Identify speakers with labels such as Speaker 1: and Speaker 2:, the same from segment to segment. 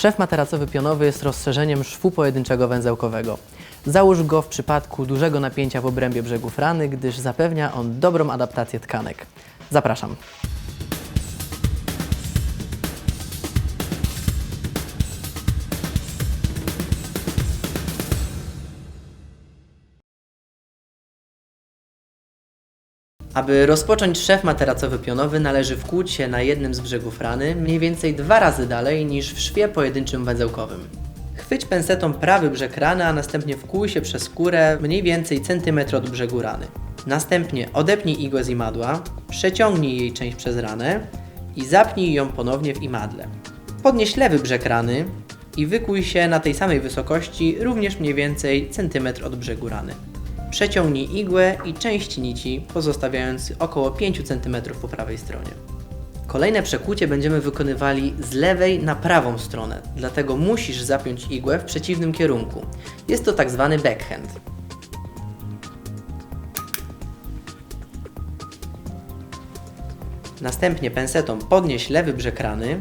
Speaker 1: Szef materacowy pionowy jest rozszerzeniem szwu pojedynczego węzełkowego. Załóż go w przypadku dużego napięcia w obrębie brzegów rany, gdyż zapewnia on dobrą adaptację tkanek. Zapraszam. Aby rozpocząć szef materacowy pionowy, należy wkłuć się na jednym z brzegów rany mniej więcej dwa razy dalej niż w szwie pojedynczym węzełkowym. Chwyć pensetą prawy brzeg rany, a następnie wkłuj się przez skórę mniej więcej centymetr od brzegu rany. Następnie odepnij igłę z imadła, przeciągnij jej część przez ranę i zapnij ją ponownie w imadle. Podnieś lewy brzeg rany i wykuj się na tej samej wysokości, również mniej więcej centymetr od brzegu rany. Przeciągnij igłę i część nici, pozostawiając około 5 cm po prawej stronie. Kolejne przekłucie będziemy wykonywali z lewej na prawą stronę, dlatego musisz zapiąć igłę w przeciwnym kierunku. Jest to tak zwany backhand. Następnie pensetą podnieś lewy brzeg rany,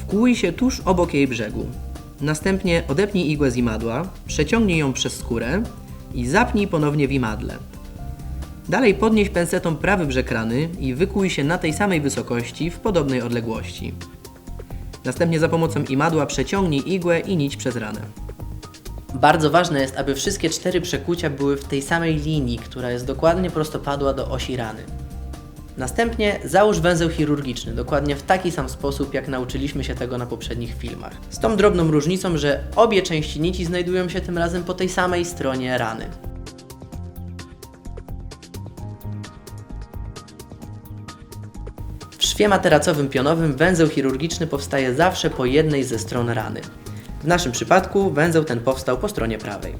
Speaker 1: wkłuj się tuż obok jej brzegu. Następnie odepnij igłę z imadła, przeciągnij ją przez skórę i zapnij ponownie w imadle. Dalej podnieś pensetą prawy brzeg rany i wykuj się na tej samej wysokości w podobnej odległości. Następnie za pomocą imadła przeciągnij igłę i nić przez ranę. Bardzo ważne jest, aby wszystkie cztery przekłucia były w tej samej linii, która jest dokładnie prostopadła do osi rany. Następnie załóż węzeł chirurgiczny, dokładnie w taki sam sposób, jak nauczyliśmy się tego na poprzednich filmach. Z tą drobną różnicą, że obie części nici znajdują się tym razem po tej samej stronie rany. W szwie materacowym pionowym węzeł chirurgiczny powstaje zawsze po jednej ze stron rany. W naszym przypadku węzeł ten powstał po stronie prawej.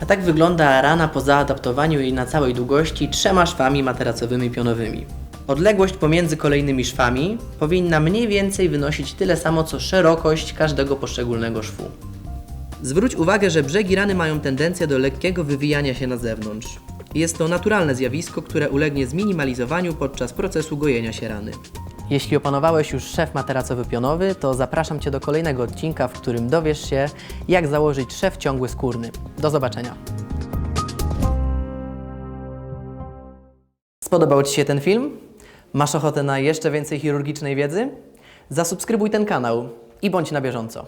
Speaker 1: A tak wygląda rana po zaadaptowaniu jej na całej długości trzema szwami materacowymi pionowymi. Odległość pomiędzy kolejnymi szwami powinna mniej więcej wynosić tyle samo co szerokość każdego poszczególnego szwu. Zwróć uwagę, że brzegi rany mają tendencję do lekkiego wywijania się na zewnątrz. Jest to naturalne zjawisko, które ulegnie zminimalizowaniu podczas procesu gojenia się rany. Jeśli opanowałeś już szef materacowy pionowy, to zapraszam Cię do kolejnego odcinka, w którym dowiesz się, jak założyć szef ciągły skórny. Do zobaczenia. Spodobał Ci się ten film? Masz ochotę na jeszcze więcej chirurgicznej wiedzy? Zasubskrybuj ten kanał i bądź na bieżąco.